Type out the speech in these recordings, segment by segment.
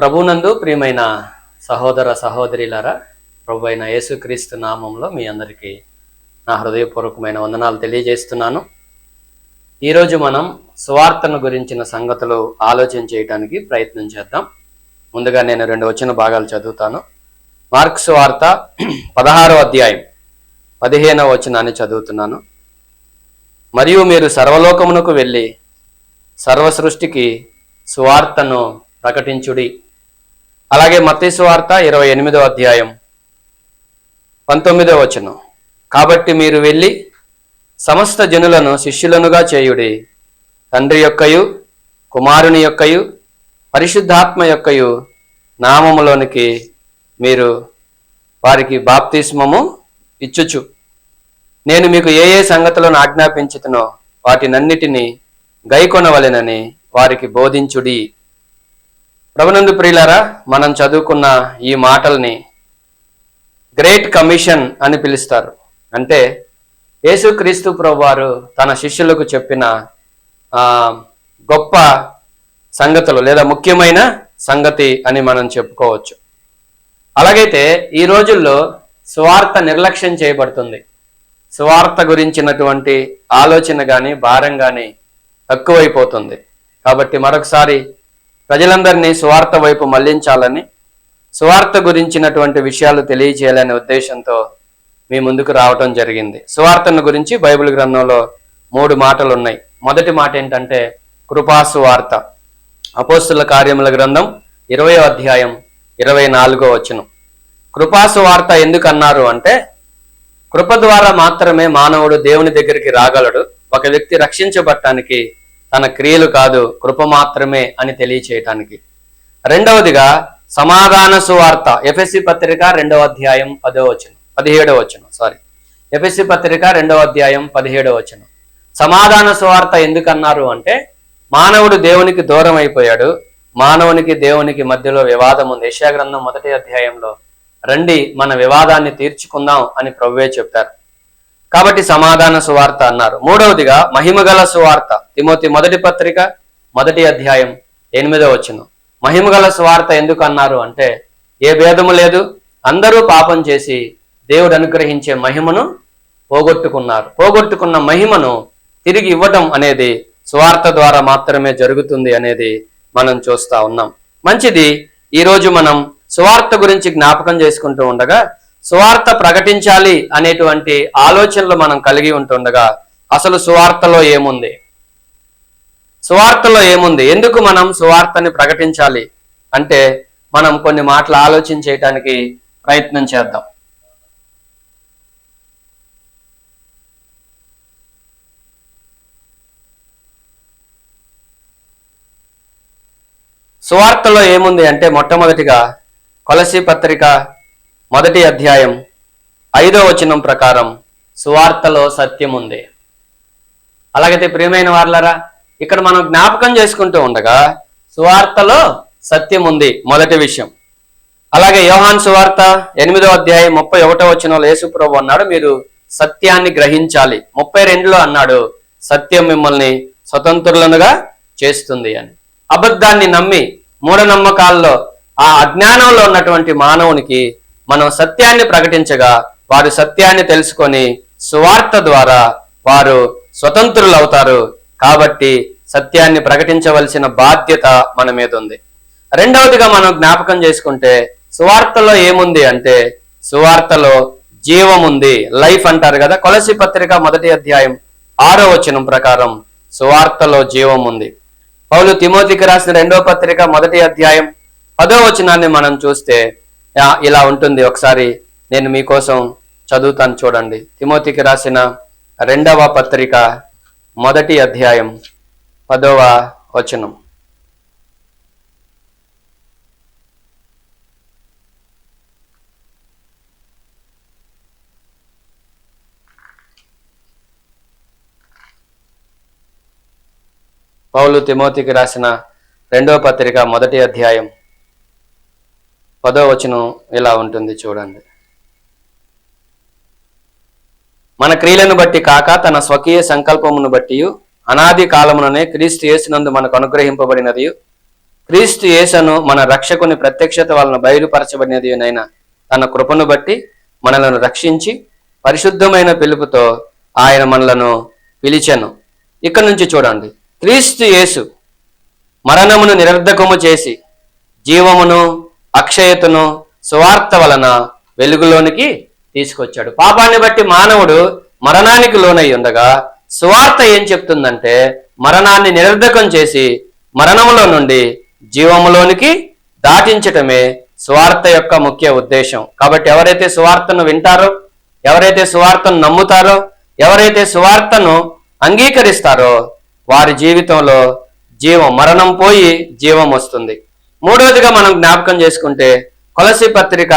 ప్రభునందు ప్రియమైన సహోదర సహోదరిలారా ప్రభు అయిన యేసుక్రీస్తు నామంలో మీ అందరికీ నా హృదయపూర్వకమైన వందనాలు తెలియజేస్తున్నాను. ఈరోజు మనం సువార్తను గురించిన సంగతులు ఆలోచన చేయడానికి ప్రయత్నం చేద్దాం. ముందుగా నేను రెండు వచ్చిన భాగాలు చదువుతాను. మార్క్స్ వార్త పదహారో అధ్యాయం పదిహేనవ వచనాన్ని చదువుతున్నాను. మరియు మీరు సర్వలోకమునకు వెళ్ళి సర్వ సృష్టికి సువార్తను ప్రకటించుడి. అలాగే మత్తయి వార్త ఇరవై ఎనిమిదో అధ్యాయం పంతొమ్మిదవ వచనం. కాబట్టి మీరు వెళ్ళి సమస్త జనులను శిష్యులనుగా చేయుడి తండ్రి యొక్కయు కుమారుని యొక్కయు పరిశుద్ధాత్మ యొక్కయు నామములోనికి మీరు వారికి బాప్తిస్మము ఇచ్చుచు. నేను మీకు ఏ ఏ సంగతులను ఆజ్ఞాపించుతునో వాటినన్నిటినీ గైకొనవలెనని వారికి బోధించుడి. ప్రభునందు ప్రియులారా మనం చదువుకున్న ఈ మాటల్ని గ్రేట్ కమిషన్ అని పిలుస్తారు. అంటే యేసుక్రీస్తు ప్రభువారు తన శిష్యులకు చెప్పిన గొప్ప సంగతులు లేదా ముఖ్యమైన సంగతి అని మనం చెప్పుకోవచ్చు. అలాగైతే ఈ రోజుల్లో స్వార్థ నిర్లక్ష్యం చేయబడుతుంది. స్వార్థ గురించినటువంటి ఆలోచన కానీ భారం కానీ తక్కువైపోతుంది కాబట్టి మరొకసారి ప్రజలందరినీ సువార్త వైపు మళ్ళించాలని సువార్త గురించినటువంటి విషయాలు తెలియజేయాలనే ఉద్దేశంతో మీ ముందుకు రావటం జరిగింది. సువార్తను గురించి బైబిల్ గ్రంథంలో మూడు మాటలు ఉన్నాయి మొదటి మాట ఏంటంటే కృపాసువార్త అపోస్తుల కార్యముల గ్రంథం ఇరవై అధ్యాయం ఇరవై నాలుగో వచనం. కృపాసువార్త ఎందుకు అన్నారు అంటే కృప ద్వారా మాత్రమే మానవుడు దేవుని దగ్గరికి రాగలడు. ఒక వ్యక్తి రక్షించబట్టానికి తన క్రియలు కాదు కృప మాత్రమే అని తెలియచేయటానికి. రెండవదిగా సమాధాన సువార్త. ఎఫ్ఎస్సి పత్రిక రెండవ అధ్యాయం పదో వచనం పదిహేడవ వచనం సారీ ఎఫ్ఎస్సి పత్రిక రెండవ అధ్యాయం పదిహేడవ వచనం. సమాధాన సువార్త ఎందుకన్నారు అంటే మానవుడు దేవునికి దూరం అయిపోయాడు మానవునికి దేవునికి మధ్యలో వివాదం ఉంది. యెషయా గ్రంథం మొదటి అధ్యాయంలో రండి మన వివాదాన్ని తీర్చుకుందాం అని ప్రభువే చెప్పారు కాబట్టి సమాధాన సువార్త అన్నారు. మూడవదిగా మహిమగల సువార్త. తిమోతి మొదటి పత్రిక మొదటి అధ్యాయం ఎనిమిదో వచనం. మహిమగల సువార్త ఎందుకు అన్నారు అంటే ఏ భేదము లేదు. అందరూ పాపం చేసి దేవుడు అనుగ్రహించే మహిమను పోగొట్టుకున్నారు. పోగొట్టుకున్న మహిమను తిరిగి ఇవ్వటం అనేది సువార్త ద్వారా మాత్రమే జరుగుతుంది అనేది మనం చూస్తా ఉన్నాం. మంచిది ఈరోజు మనం సువార్త గురించి జ్ఞాపకం చేసుకుంటూ ఉండగా సువార్త ప్రకటించాలి అనేటువంటి ఆలోచనలు మనం కలిగి ఉంటుండగా అసలు సువార్తలో ఏముంది? సువార్తలో ఏముంది? ఎందుకు మనం సువార్తని ప్రకటించాలి అంటే మనం కొన్ని మాటలు ఆలోచించేయటానికి ప్రయత్నం చేద్దాం. సువార్తలో ఏముంది అంటే మొట్టమొదటిగా కొలసి పత్రిక మొదటి అధ్యాయం ఐదో వచనం ప్రకారం సువార్తలో సత్యం ఉంది అలాగైతే ప్రియమైన వార్లరా ఇక్కడ మనం జ్ఞాపకం చేసుకుంటూ ఉండగా సువార్తలో సత్యం ఉంది మొదటి విషయం. అలాగే యోహాన్ సువార్త ఎనిమిదో అధ్యాయం ముప్పై ఒకటో వచనంలో యేసుప్రభు అన్నాడు మీరు సత్యాన్ని గ్రహించాలి. ముప్పై రెండులో అన్నాడు సత్యం మిమ్మల్ని స్వతంత్రులనుగా చేస్తుంది అని. అబద్ధాన్ని నమ్మి మూఢనమ్మకాల్లో ఆ అజ్ఞానంలో ఉన్నటువంటి మానవునికి మనం సత్యాన్ని ప్రకటించగా వారు సత్యాన్ని తెలుసుకొని సువార్త ద్వారా వారు స్వతంత్రులు అవుతారు కాబట్టి సత్యాన్ని ప్రకటించవలసిన బాధ్యత మన మీద ఉంది. రెండవదిగా మనం జ్ఞాపకం చేసుకుంటే సువార్తలో ఏముంది అంటే సువార్తలో జీవం ఉంది. లైఫ్ అంటారు కదా. కొలసి పత్రిక మొదటి అధ్యాయం ఆరో వచనం ప్రకారం సువార్తలో జీవం ఉంది. పౌలు తిమోతికి రాసిన రెండో పత్రిక మొదటి అధ్యాయం పదో వచనాన్ని మనం చూస్తే ఇలా ఉంటుంది. ఒకసారి నేను మీకోసం చదువుతాను చూడండి. తిమోతికి రాసిన రెండవ పత్రిక మొదటి అధ్యాయం పదవ వచనం. పౌలు తిమోతికి రాసిన రెండవ పత్రిక మొదటి అధ్యాయం పదో వచనం ఇలా ఉంటుంది చూడండి. మన క్రియలను బట్టి కాక తన స్వకీయ సంకల్పమును బట్టి అనాది కాలముననే క్రీస్తు యేసునందు మనకు అనుగ్రహింపబడినది. క్రీస్తు యేసను మన రక్షకుని ప్రత్యక్షత వలన బయలుపరచబడినది నైనా తన కృపను బట్టి మనలను రక్షించి పరిశుద్ధమైన పిలుపుతో ఆయన మనలను పిలిచెను. ఇక్కడ నుంచి చూడండి. క్రీస్తు యేసు మరణమును నిరర్ధకము చేసి జీవమును అక్షయతను సువార్త వలన వెలుగులోనికి తీసుకొచ్చాడు. పాపాన్ని బట్టి మానవుడు మరణానికి లోనై ఉండగా సువార్త ఏం చెప్తుందంటే మరణాన్ని నిరర్ధకం చేసి మరణములో నుండి జీవములోనికి దాటించటమే సువార్త యొక్క ముఖ్య ఉద్దేశం. కాబట్టి ఎవరైతే సువార్తను వింటారో ఎవరైతే సువార్తను నమ్ముతారో ఎవరైతే సువార్తను అంగీకరిస్తారో వారి జీవితంలో జీవం మరణం పోయి జీవం వస్తుంది. మూడవదిగా మనం జ్ఞాపకం చేసుకుంటే కొలసి పత్రిక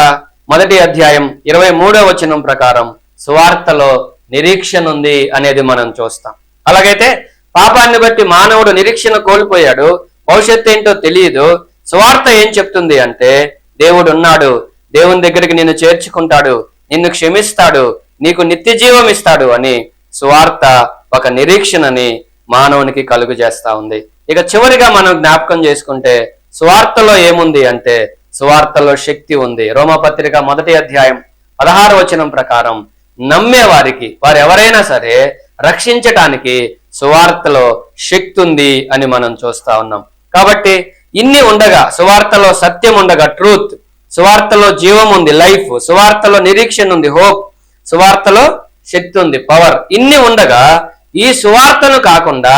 మొదటి అధ్యాయం ఇరవై మూడవ వచనం ప్రకారం సువార్తలో నిరీక్షణ ఉంది అనేది మనం చూస్తాం. అలాగైతే పాపాన్ని బట్టి మానవుడు నిరీక్షణ కోల్పోయాడు భవిష్యత్తు ఏంటో తెలియదు సువార్త ఏం చెప్తుంది అంటే దేవుడు ఉన్నాడు దేవుని దగ్గరికి నిన్ను చేర్చుకుంటాడు నిన్ను క్షమిస్తాడు నీకు నిత్య జీవం ఇస్తాడు అని సువార్త ఒక నిరీక్షణని మానవునికి కలుగు చేస్తా ఉంది. ఇక చివరిగా మనం జ్ఞాపకం చేసుకుంటే సువార్తలో ఏముంది అంటే సువార్తలో శక్తి ఉంది. రోమపత్రిక మొదటి అధ్యాయం పదహారు వచనం ప్రకారం నమ్మే వారికి వారు ఎవరైనా సరే రక్షించటానికి సువార్తలో శక్తి ఉంది అని మనం చూస్తా ఉన్నాం. కాబట్టి ఇన్ని ఉండగా సువార్తలో సత్యం ఉండగా ట్రూత్ సువార్తలో జీవం ఉంది లైఫ్ సువార్తలో నిరీక్షణ ఉంది హోప్ సువార్తలో శక్తి ఉంది పవర్ ఇన్ని ఉండగా ఈ సువార్తను కాకుండా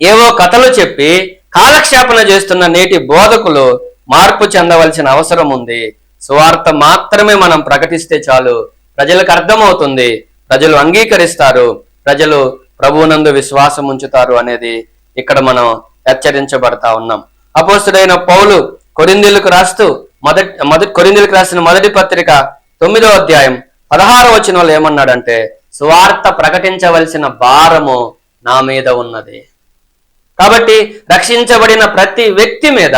ఏవో కథలు చెప్పి కాలక్షేపణ చేస్తున్న నేటి బోధకులు మార్పు చెందవలసిన అవసరం ఉంది. సువార్త మాత్రమే మనం ప్రకటిస్తే చాలు. ప్రజలకు అర్థమవుతుంది. ప్రజలు అంగీకరిస్తారు. ప్రజలు ప్రభువునందు విశ్వాసం ఉంచుతారు అనేది ఇక్కడ మనం హెచ్చరించబడతా ఉన్నాం. అపోస్తుడైన పౌలు కొరిందీలకు రాస్తూ మొదటి మొదటి కొరిందీలకు రాసిన మొదటి పత్రిక తొమ్మిదో అధ్యాయం పదహారో వచనంలో ఏమన్నాడంటే సువార్త ప్రకటించవలసిన భారము నా మీద ఉన్నది. కాబట్టి రక్షించబడిన ప్రతి వ్యక్తి మీద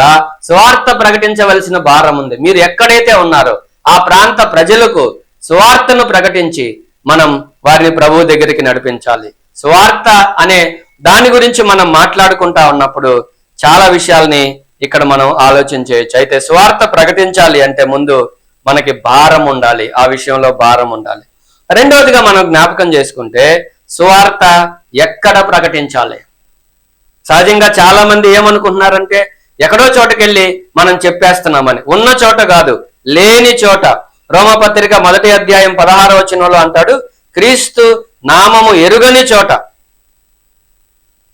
స్వార్థ ప్రకటించవలసిన భారం ఉంది. మీరు ఎక్కడైతే ఉన్నారో ఆ ప్రాంత ప్రజలకు స్వార్థను ప్రకటించి మనం వారిని ప్రభు దగ్గరికి నడిపించాలి. స్వార్థ అనే దాని గురించి మనం మాట్లాడుకుంటా ఉన్నప్పుడు చాలా విషయాల్ని ఇక్కడ మనం ఆలోచించేయచ్చు అయితే స్వార్థ ప్రకటించాలి అంటే ముందు మనకి భారం ఉండాలి. ఆ విషయంలో భారం ఉండాలి. రెండవదిగా మనం జ్ఞాపకం చేసుకుంటే స్వార్థ ఎక్కడ ప్రకటించాలి? సహజంగా చాలా మంది ఏమనుకుంటున్నారంటే ఎక్కడో చోటకెళ్ళి మనం చెప్పేస్తున్నామని. ఉన్న చోట కాదు లేని చోట. రోమపత్రిక మొదటి అధ్యాయం పదహార వచనంలో అంటాడు క్రీస్తు నామము ఎరుగని చోట.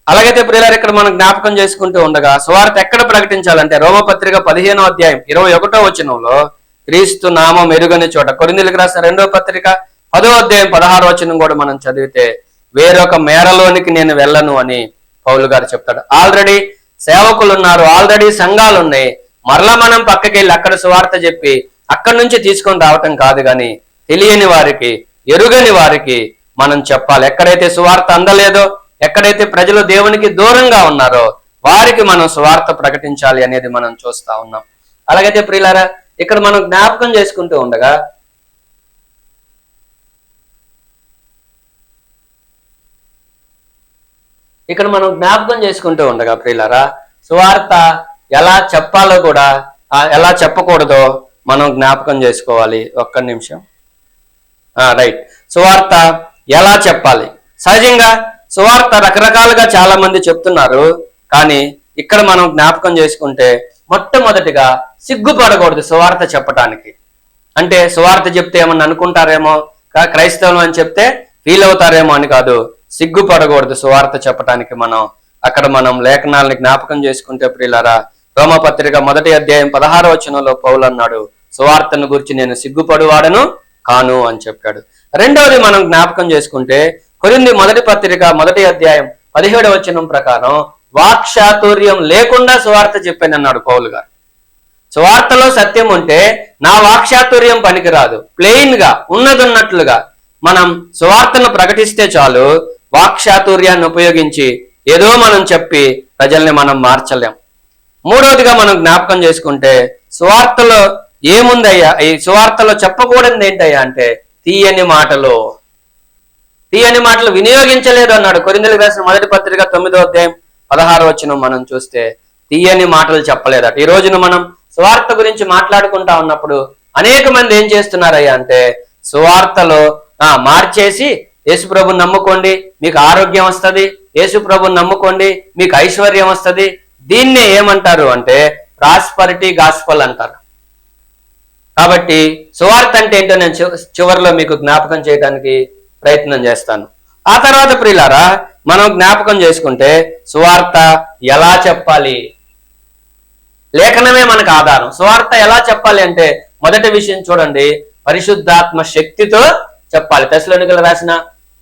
అలాగైతే ప్రియులారు ఇక్కడ మనం జ్ఞాపకం చేసుకుంటూ ఉండగా సువార్త ఎక్కడ ప్రకటించాలంటే రోమపత్రిక పదిహేనో అధ్యాయం ఇరవై ఒకటో వచనంలో క్రీస్తు నామం ఎరుగని చోట. కొరిందులకు రాసిన రెండో పత్రిక పదో అధ్యాయం పదహారో వచనం కూడా మనం చదివితే వేరొక మేరలోనికి నేను వెళ్ళను అని పౌలు గారు చెప్తాడు. ఆల్రెడీ సేవకులు ఉన్నారు ఆల్రెడీ సంఘాలు ఉన్నాయి మరలా మనం పక్కకి వెళ్ళి అక్కడ సువార్త చెప్పి అక్కడి నుంచి తీసుకొని రావటం కాదు కానీ తెలియని వారికి ఎరుగని వారికి మనం చెప్పాలి. ఎక్కడైతే సువార్త అందలేదో ఎక్కడైతే ప్రజలు దేవునికి దూరంగా ఉన్నారో వారికి మనం సువార్త ప్రకటించాలి అనేది మనం చూస్తా ఉన్నాం. అలాగైతే ప్రియులారా ఇక్కడ మనం జ్ఞాపకం చేసుకుంటూ ఉండగా ఇక్కడ మనం జ్ఞాపకం చేసుకుంటూ ఉండగా ప్రియులరా సువార్త ఎలా చెప్పాలో కూడా ఎలా చెప్పకూడదో మనం జ్ఞాపకం చేసుకోవాలి. ఒక్క నిమిషం. రైట్. సువార్త ఎలా చెప్పాలి? సహజంగా సువార్త రకరకాలుగా చాలా మంది చెప్తున్నారు. కానీ ఇక్కడ మనం జ్ఞాపకం చేసుకుంటే మొట్టమొదటిగా సిగ్గుపడకూడదు సువార్త చెప్పటానికి. అంటే సువార్త చెప్తే ఏమన్నా అనుకుంటారేమో క్రైస్తవులు క్రైస్తవం అని చెప్తే ఫీల్ అవుతారేమో అని కాదు సిగ్గుపడకూడదు సువార్త చెప్పటానికి మనం. అక్కడ మనం లేఖనాలని జ్ఞాపకం చేసుకుంటే ప్రియులారా రోమపత్రిక మొదటి అధ్యాయం పదహార వచనంలో పౌలు అన్నాడు సువార్తను గురించి నేను సిగ్గుపడువాడను కాను అని చెప్పాడు. రెండవది మనం జ్ఞాపకం చేసుకుంటే కొరింది మొదటి పత్రిక మొదటి అధ్యాయం పదిహేడు వచనం ప్రకారం వాక్చాతుర్యం లేకుండా సువార్త చెప్పానన్నాడు పౌలు గారు. సువార్తలో సత్యం ఉంటే నా వాక్చాతుర్యం పనికిరాదు ప్లెయిన్గా ఉన్నదన్నట్లుగా మనం సువార్తను ప్రకటిస్తే చాలు వాక్చాతుర్యాన్ని ఉపయోగించి ఏదో మనం చెప్పి ప్రజల్ని మనం మార్చలేం. మూడవదిగా మనం జ్ఞాపకం చేసుకుంటే సువార్తలో ఏముందయ్యా? ఈ సువార్తలో చెప్పకూడదు ఏంటయ్యా అంటే తీయని మాటలు. తీయని మాటలు వినియోగించలేదు అన్నాడు కొరిందలు రాసిన మొదటి పత్రిక తొమ్మిదో అధ్యాయం పదహారు వచ్చిన మనం చూస్తే తీయని మాటలు చెప్పలేదట. ఈ రోజున మనం సువార్త గురించి మాట్లాడుకుంటా ఉన్నప్పుడు అనేక మంది ఏం చేస్తున్నారయ్యా అంటే సువార్తలో మార్చేసి యేసుప్రభుని నమ్ముకోండి మీకు ఆరోగ్యం వస్తుంది. యేసుప్రభుని నమ్ముకోండి మీకు ఐశ్వర్యం వస్తుంది. దీన్నే ఏమంటారు అంటే ప్రాస్పరిటీ గాస్పల్ అంటారు. కాబట్టి సువార్త అంటే ఏంటో నేను చివరిలో మీకు జ్ఞాపకం చేయడానికి ప్రయత్నం చేస్తాను. ఆ తర్వాత ప్రియులారా మనం జ్ఞాపకం చేసుకుంటే సువార్త ఎలా చెప్పాలి? లేఖనమే మనకు ఆధారం. సువార్త ఎలా చెప్పాలి అంటే మొదటి విషయం చూడండి పరిశుద్ధాత్మ శక్తితో చెప్పాలి. తెశలోనికలు రాసిన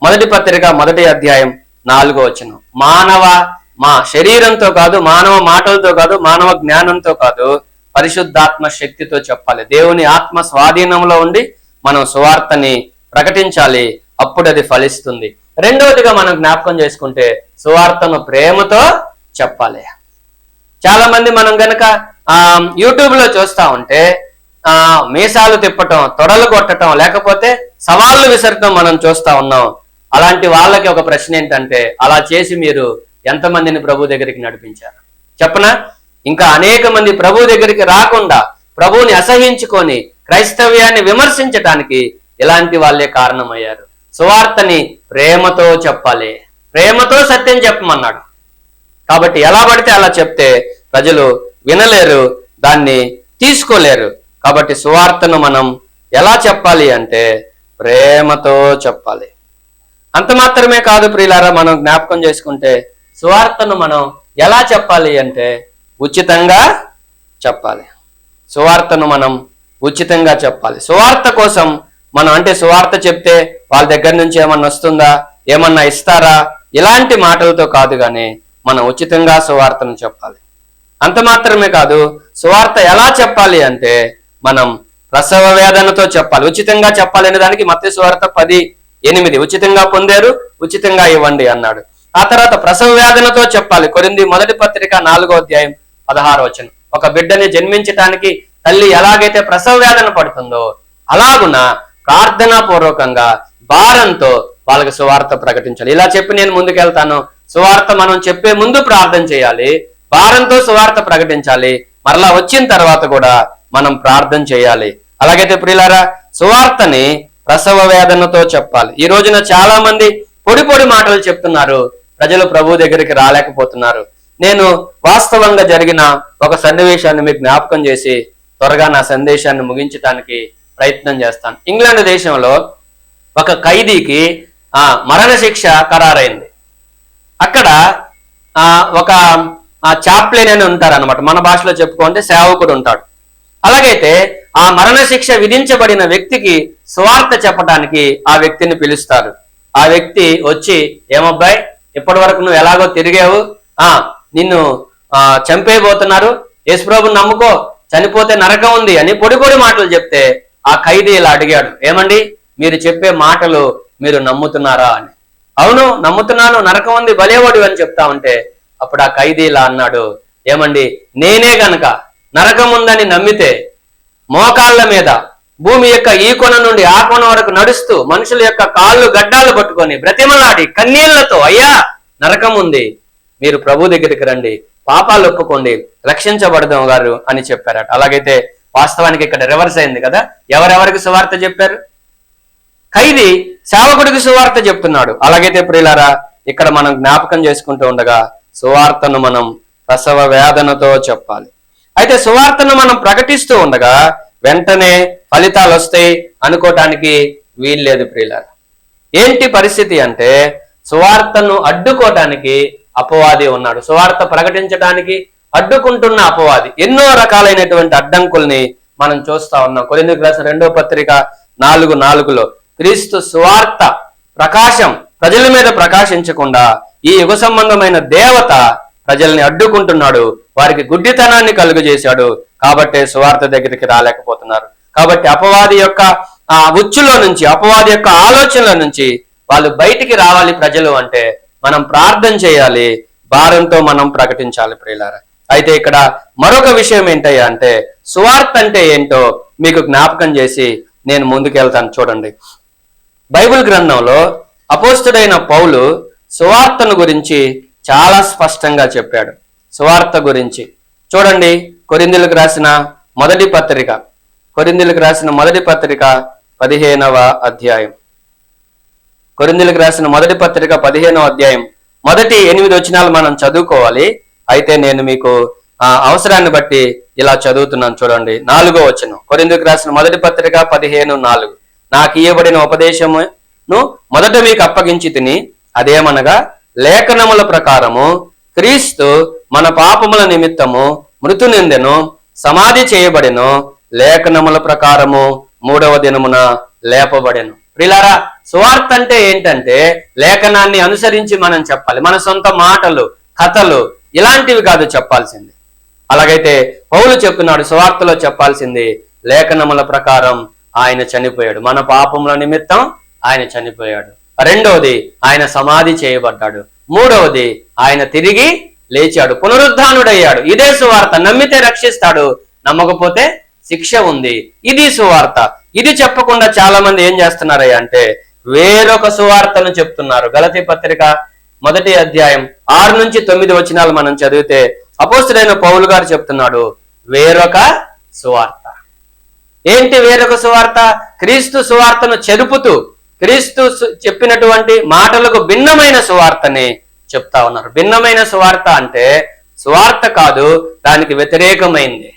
మొదటి పత్రిక మొదటి అధ్యాయం నాలుగో వచ్చిన మానవ మా శరీరంతో కాదు మానవ మాటలతో కాదు మానవ జ్ఞానంతో కాదు పరిశుద్ధాత్మ శక్తితో చెప్పాలి. దేవుని ఆత్మ స్వాధీనంలో ఉండి మనం సువార్తని ప్రకటించాలి. అప్పుడు అది ఫలిస్తుంది. రెండవదిగా మనం జ్ఞాపకం చేసుకుంటే సువార్తను ప్రేమతో చెప్పాలి. చాలా మంది మనం గనక ఆ యూట్యూబ్లో చూస్తా ఉంటే మీసాలు తిప్పటం తొడలు కొట్టటం లేకపోతే సవాళ్ళు విసరటం మనం చూస్తా ఉన్నాం. అలాంటి వాళ్ళకి ఒక ప్రశ్న ఏంటంటే అలా చేసి మీరు ఎంతమందిని ప్రభు దగ్గరికి నడిపించారు? చెప్పనా? ఇంకా అనేక మంది ప్రభు దగ్గరికి రాకుండా ప్రభువుని అసహించుకొని క్రైస్తవ్యాన్ని విమర్శించటానికి ఇలాంటి వాళ్ళే కారణమయ్యారు. సువార్తని ప్రేమతో చెప్పాలి. ప్రేమతో సత్యం చెప్పమన్నాడు. కాబట్టి ఎలా పడితే అలా చెప్తే ప్రజలు వినలేరు దాన్ని తీసుకోలేరు. కాబట్టి సువార్తను మనం ఎలా చెప్పాలి అంటే ప్రేమతో చెప్పాలి. అంత మాత్రమే కాదు ప్రియులారా మనం జ్ఞాపకం చేసుకుంటే సువార్తను మనం ఎలా చెప్పాలి అంటే ఉచితంగా చెప్పాలి. సువార్తను మనం ఉచితంగా చెప్పాలి. సువార్త కోసం మనం అంటే సువార్త చెప్తే వాళ్ళ దగ్గర నుంచి ఏమన్నా వస్తుందా ఏమన్నా ఇస్తారా ఇలాంటి మాటలతో కాదు కానీ మనం ఉచితంగా సువార్తను చెప్పాలి. అంత మాత్రమే కాదు సువార్త ఎలా చెప్పాలి అంటే మనం ప్రసవ వేదనతో చెప్పాలి. ఉచితంగా చెప్పాలి అనే దానికి మత్స్యవార్త పది ఎనిమిది. ఉచితంగా పొందారు ఉచితంగా ఇవ్వండి అన్నాడు. ఆ తర్వాత ప్రసవ వేదనతో చెప్పాలి. కొరింది మొదటి పత్రిక నాలుగో అధ్యాయం పదహారు వచనం. ఒక బిడ్డని జన్మించటానికి తల్లి ఎలాగైతే ప్రసవ వేదన పడుతుందో అలాగున ప్రార్థనా పూర్వకంగా భారంతో వాళ్ళకి సువార్త ప్రకటించాలి. ఇలా చెప్పి నేను ముందుకెళ్తాను. సువార్త మనం చెప్పే ముందు ప్రార్థన చేయాలి. భారంతో సువార్త ప్రకటించాలి. మరలా వచ్చిన తర్వాత కూడా మనం ప్రార్థన చేయాలి. అలాగైతే ప్రియులారా సువార్తని ప్రసవ వేదనతో చెప్పాలి. ఈ రోజున చాలా మంది పొడి పొడి మాటలు చెప్తున్నారు. ప్రజలు ప్రభు దగ్గరికి రాలేకపోతున్నారు. నేను వాస్తవంగా జరిగిన ఒక సన్నివేశాన్ని మీకు జ్ఞాపకం చేసి త్వరగా నా సందేశాన్ని ముగించడానికి ప్రయత్నం చేస్తాను. ఇంగ్లాండ్ దేశంలో ఒక ఖైదీకి ఆ మరణశిక్ష ఖరారైంది. అక్కడ ఆ ఒక చాప్లేన్ అని ఉంటారు అనమాట మన భాషలో చెప్పుకుంటే సేవకుడు ఉంటాడు. అలాగైతే ఆ మరణశిక్ష విధించబడిన వ్యక్తికి స్వార్థ చెప్పడానికి ఆ వ్యక్తిని పిలుస్తారు. ఆ వ్యక్తి వచ్చి ఏమబ్బాయి ఇప్పటి వరకు నువ్వు ఎలాగో తిరిగావు? ఆ నిన్ను ఆ చంపేయబోతున్నారు. యేసుప్రభుని నమ్ముకో. చనిపోతే నరకం ఉంది అని పొడి పొడి మాటలు చెప్తే ఆ ఖైదీ ఇలా అడిగాడు. ఏమండి? మీరు చెప్పే మాటలు మీరు నమ్ముతున్నారా? అని. అవును నమ్ముతున్నాను. నరకం ఉంది. బలేవాడు అని చెప్తా ఉంటే అప్పుడు ఆ ఖైదీ ఇలా అన్నాడు. ఏమండి? నేనే గనక నరకం ఉందని నమ్మితే మోకాళ్ళ మీద భూమి యొక్క ఈ కొన నుండి ఆ కొన వరకు నడుస్తూ మనుషుల యొక్క కాళ్ళు గడ్డాలు పట్టుకొని బ్రతిమలాడి కన్నీళ్ళతో అయ్యా నరకం ఉంది. మీరు ప్రభు దగ్గరికి రండి. పాపాలు ఒప్పుకోండి. రక్షించబడదాం గారు అని చెప్పారట. అలాగైతే వాస్తవానికి ఇక్కడ రివర్స్ అయింది కదా. ఎవరెవరికి సువార్త చెప్పారు? ఖైదీ సేవకుడికి సువార్త చెప్తున్నాడు. అలాగైతే ప్రియులారా ఇక్కడ మనం జ్ఞాపకం చేసుకుంటూ ఉండగా సువార్తను మనం ప్రసవ వేదనతో చెప్పాలి. అయితే సువార్తను మనం ప్రకటిస్తూ ఉండగా వెంటనే ఫలితాలు వస్తాయి అనుకోవటానికి వీల్లేదు ప్రియులారా. ఏంటి పరిస్థితి అంటే సువార్తను అడ్డుకోవటానికి అపవాది ఉన్నాడు. సువార్త ప్రకటించడానికి అడ్డుకుంటున్న అపవాది ఎన్నో రకాలైనటువంటి అడ్డంకుల్ని మనం చూస్తా ఉన్నాం. కొరిందుకు రాసిన రెండో పత్రిక నాలుగు నాలుగులో క్రీస్తు సువార్త ప్రకాశం ప్రజల మీద ప్రకాశించకుండా ఈ యుగ సంబంధమైన దేవత ప్రజల్ని అడ్డుకుంటున్నాడు. వారికి గుడ్డితనాన్ని కలుగజేశాడు. కాబట్టి సువార్త దగ్గరికి రాలేకపోతున్నారు. కాబట్టి అపవాది యొక్క ఆ ఉచ్చులో నుంచి అపవాది యొక్క ఆలోచనల నుంచి వాళ్ళు బయటికి రావాలి ప్రజలు అంటే మనం ప్రార్థన చేయాలి. భారంతో మనం ప్రకటించాలి ప్రియులారా. అయితే ఇక్కడ మరొక విషయం ఏంటయ్యా అంటే సువార్త అంటే ఏంటో మీకు జ్ఞాపకం చేసి నేను ముందుకెళ్తాను చూడండి. బైబిల్ గ్రంథంలో అపోస్తుడైన పౌలు సువార్తను గురించి చాలా స్పష్టంగా చెప్పాడు. సువార్త గురించి. చూడండి కొరిందులకు రాసిన మొదటి పత్రిక. కొరిందులకు రాసిన మొదటి పత్రిక పదిహేనవ అధ్యాయం. కొరిందులకు రాసిన మొదటి పత్రిక పదిహేనవ అధ్యాయం. మొదటి ఎనిమిది వచనాలు మనం చదువుకోవాలి. అయితే నేను మీకు ఆ అవసరాన్ని బట్టి ఇలా చదువుతున్నాను చూడండి. నాలుగో వచనం. కొరిందుకు రాసిన మొదటి పత్రిక పదిహేను నాలుగు. నాకు ఇవ్వబడిన ఉపదేశమును మొదట మీకు అప్పగించి తిని అదేమనగా లేఖనముల ప్రకారము క్రీస్తు మన పాపముల నిమిత్తము మృతు నిందెను సమాధి చేయబడెను లేఖనముల ప్రకారము మూడవ దినమున లేపబడెను. ప్రిలారా సువార్త అంటే ఏంటంటే లేఖనాన్ని అనుసరించి మనం చెప్పాలి. మన సొంత మాటలు కథలు ఇలాంటివి కాదు చెప్పాల్సింది. అలాగైతే పౌలు చెప్తున్నాడు సువార్తలో చెప్పాల్సింది లేఖనముల ప్రకారం ఆయన చనిపోయాడు. మన పాపముల నిమిత్తం ఆయన చనిపోయాడు. రెండవది ఆయన సమాధి చేయబడ్డాడు. మూడవది ఆయన తిరిగి లేచాడు పునరుద్ధానుడయ్యాడు. ఇదే సువార్త. నమ్మితే రక్షిస్తాడు నమ్మకపోతే శిక్ష ఉంది. ఇది సువార్త. ఇది చెప్పకుండా చాలా మంది ఏం చేస్తున్నారయ్య అంటే వేరొక సువార్తను చెప్తున్నారు. గలతి పత్రిక మొదటి అధ్యాయం ఆరు నుంచి తొమ్మిది వచనాలు మనం చదివితే అపోస్తుడైన పౌలు గారు చెప్తున్నాడు వేరొక సువార్త. ఏంటి వేరొక సువార్త? క్రీస్తు సువార్తను చెరుపుతూ క్రీస్తు చెప్పినటువంటి మాటలకు భిన్నమైన సువార్తని చెప్తా ఉన్నారు. భిన్నమైన సువార్త అంటే సువార్త కాదు దానికి వ్యతిరేకమైంది.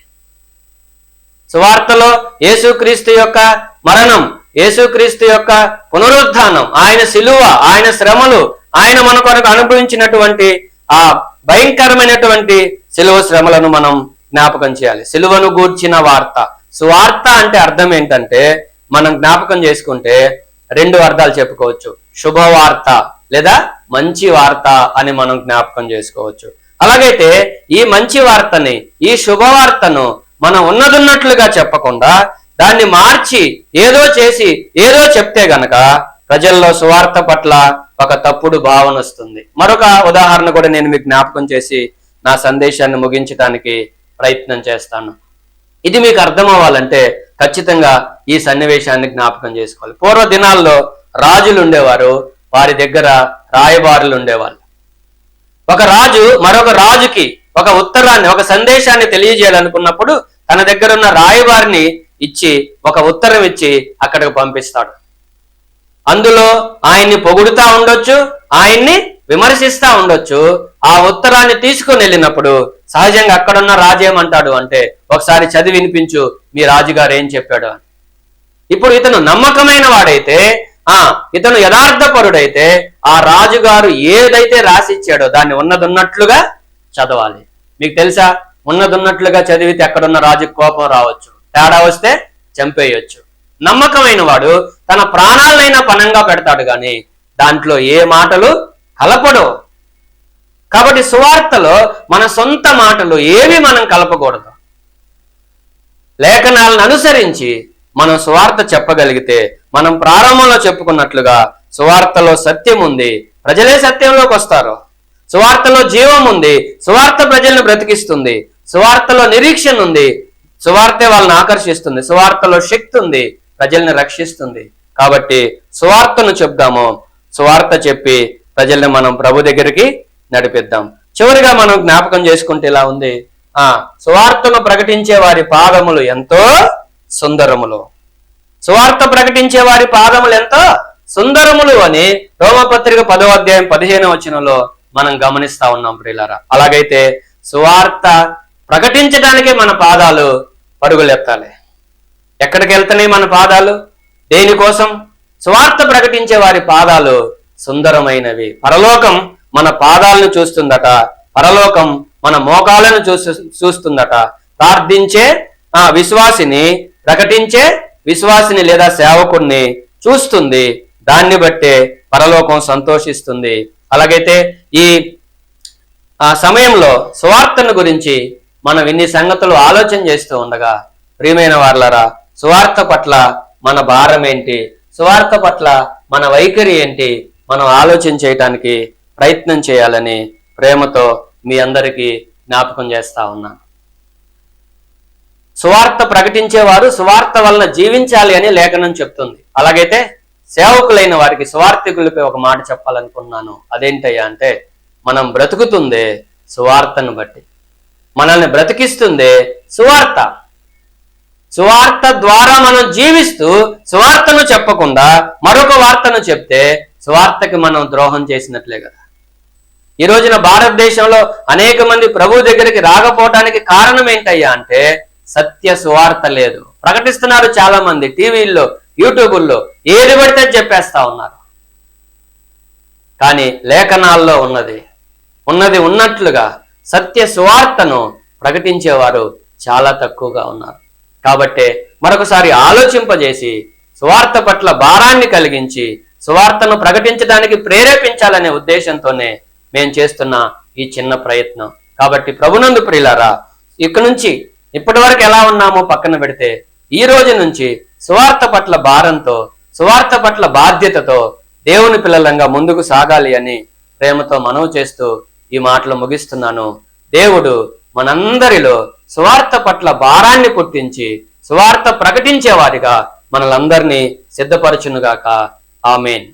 సువార్తలో యేసుక్రీస్తు యొక్క మరణం యేసుక్రీస్తు యొక్క పునరుద్ధానం ఆయన శిలువ ఆయన శ్రమలు ఆయన మన కొరకు అనుభవించినటువంటి ఆ భయంకరమైనటువంటి శిలువ శ్రమలను మనం జ్ఞాపకం చేయాలి. శిలువను గూర్చిన వార్త. సువార్త అంటే అర్థం ఏంటంటే మనం జ్ఞాపకం చేసుకుంటే రెండు అర్థాలు చెప్పుకోవచ్చు. శుభవార్త లేదా మంచి వార్త అని మనం జ్ఞాపకం చేసుకోవచ్చు. అలాగైతే ఈ మంచి వార్తని ఈ శుభవార్తను మనం ఉన్నదున్నట్లుగా చెప్పకుండా దాన్ని మార్చి ఏదో చేసి ఏదో చెప్తే గనక ప్రజల్లో సువార్త పట్ల ఒక తప్పుడు భావన వస్తుంది. మరొక ఉదాహరణ కూడా నేను మీకు జ్ఞాపకం చేసి నా సందేశాన్ని ముగించడానికి ప్రయత్నం చేస్తాను. ఇది మీకు అర్థం అవ్వాలంటే ఖచ్చితంగా ఈ సన్నివేశాన్ని జ్ఞాపకం చేసుకోవాలి. పూర్వ దినాల్లో రాజులు ఉండేవారు వారి దగ్గర రాయబారులు ఉండేవాళ్ళు. ఒక రాజు మరొక రాజుకి ఒక ఉత్తరాన్ని ఒక సందేశాన్ని తెలియజేయాలనుకున్నప్పుడు తన దగ్గర ఉన్న రాయబారిని ఇచ్చి ఒక ఉత్తరం ఇచ్చి అక్కడికి పంపిస్తాడు. అందులో ఆయన్ని పొగుడుతా ఉండొచ్చు ఆయన్ని విమర్శిస్తా ఉండొచ్చు. ఆ ఉత్తరాన్ని తీసుకొని వెళ్ళినప్పుడు సహజంగా అక్కడున్న రాజు ఏమంటాడు అంటే ఒకసారి చదివి వినిపించు మీ రాజుగారు ఏం చెప్పాడు అని. ఇప్పుడు ఇతను నమ్మకమైన వాడైతే ఆ ఇతను యథార్థపరుడైతే ఆ రాజుగారు ఏదైతే రాసిచ్చాడో దాన్ని ఉన్నదున్నట్లుగా చదవాలి. మీకు తెలుసా? ఉన్నదున్నట్లుగా చదివితే అక్కడున్న రాజుకు కోపం రావచ్చు. తేడా వస్తే చంపేయొచ్చు. నమ్మకమైన వాడు తన ప్రాణాలనైనా పనంగా పెడతాడు కానీ దాంట్లో ఏ మాటలు కలపడు. కాబట్టి సువార్తలో మన సొంత మాటలు ఏవి మనం కలపకూడదు. లేఖనాలను అనుసరించి మనం సువార్త చెప్పగలిగితే మనం ప్రారంభంలో చెప్పుకున్నట్లుగా సువార్తలో సత్యం ఉంది ప్రజలే సత్యంలోకి వస్తారు. సువార్తలో జీవం ఉంది సువార్త ప్రజలను బ్రతికిస్తుంది. సువార్తలో నిరీక్షణ ఉంది సువార్తే వాళ్ళని ఆకర్షిస్తుంది. సువార్తలో శక్తి ఉంది ప్రజల్ని రక్షిస్తుంది. కాబట్టి సువార్తను చెప్దాము. సువార్త చెప్పి ప్రజల్ని మనం ప్రభు దగ్గరికి నడిపిద్దాం. చివరిగా మనం జ్ఞాపకం చేసుకుంటే ఇలా ఉంది? ఆ సువార్తను ప్రకటించే వారి పాదములు ఎంతో సుందరములు. సువార్త ప్రకటించే వారి పాదములు ఎంతో సుందరములు అని రోమపత్రిక పదో అధ్యాయం పదిహేను వచనంలో మనం గమనిస్తా ఉన్నాం ప్రియులారా. అలాగైతే సువార్త ప్రకటించడానికి మన పాదాలు పరుగులెత్తాలి ఎక్కడికి వెళ్తున్నాయి మన పాదాలు? దేనికోసం? స్వార్థ ప్రకటించే వారి పాదాలు సుందరమైనవి. పరలోకం మన పాదాలను చూస్తుందట. పరలోకం మన మోకాలను చూస్తు చూస్తుందట. ప్రార్థించే ఆ విశ్వాసిని ప్రకటించే విశ్వాసిని లేదా సేవకుణ్ణి చూస్తుంది. దాన్ని బట్టే పరలోకం సంతోషిస్తుంది. అలాగైతే ఈ ఆ సమయంలో సువార్తను గురించి మనం ఇన్ని సంగతులు ఆలోచన చేస్తూ ఉండగా ప్రియమైన వార్లరా సువార్త పట్ల మన భారం ఏంటి? సువార్త పట్ల మన వైఖరి ఏంటి? మనం ఆలోచన చేయటానికి ప్రయత్నం చేయాలని ప్రేమతో మీ అందరికీ జ్ఞాపకం చేస్తా ఉన్నాను సువార్త ప్రకటించేవారు సువార్త వలన జీవించాలి అని లేఖనం చెప్తుంది. అలాగైతే సేవకులైన వారికి సువార్థికులపై ఒక మాట చెప్పాలనుకున్నాను. అదేంటయ్యా అంటే మనం బ్రతుకుతుందే సువార్తను బట్టి. మనల్ని బ్రతికిస్తుందే సువార్త. సువార్త ద్వారా మనం జీవిస్తూ సువార్తను చెప్పకుండా మరొక వార్తను చెప్తే సువార్తకి మనం ద్రోహం చేసినట్లే కదా. ఈ రోజున భారతదేశంలో అనేక మంది ప్రభు దగ్గరికి రాకపోవటానికి కారణం ఏంటయ్యా అంటే సత్య సువార్త లేదు. ప్రకటిస్తున్నారు చాలా మంది టీవీల్లో యూట్యూబుల్లో ఏది పడితే చెప్పేస్తా ఉన్నారు. కానీ లేఖనాల్లో ఉన్నది ఉన్నది ఉన్నట్లుగా సత్య సువార్తను ప్రకటించేవారు చాలా తక్కువగా ఉన్నారు. కాబట్టే మరొకసారి ఆలోచింపజేసి సువార్త పట్ల భారాన్ని కలిగించి సువార్తను ప్రకటించడానికి ప్రేరేపించాలనే ఉద్దేశంతోనే మేము చేస్తున్న ఈ చిన్న ప్రయత్నం. కాబట్టి ప్రభునందు ప్రియులారా ఇక నుంచి ఇప్పటి వరకు ఎలా ఉన్నామో పక్కన పెడితే ఈ రోజు నుంచి సువార్త పట్ల భారంతో సువార్త పట్ల బాధ్యతతో దేవుని పిల్లలంగా ముందుకు సాగాలి అని ప్రేమతో మనవి చేస్తూ ఈ మాటలు ముగిస్తున్నాను. దేవుడు మనందరిలో సువార్త పట్ల భారాన్ని పుట్టించి సువార్త ప్రకటించేవారిగా మనలందరినీ సిద్ధపరచునుగాక. ఆమెన్.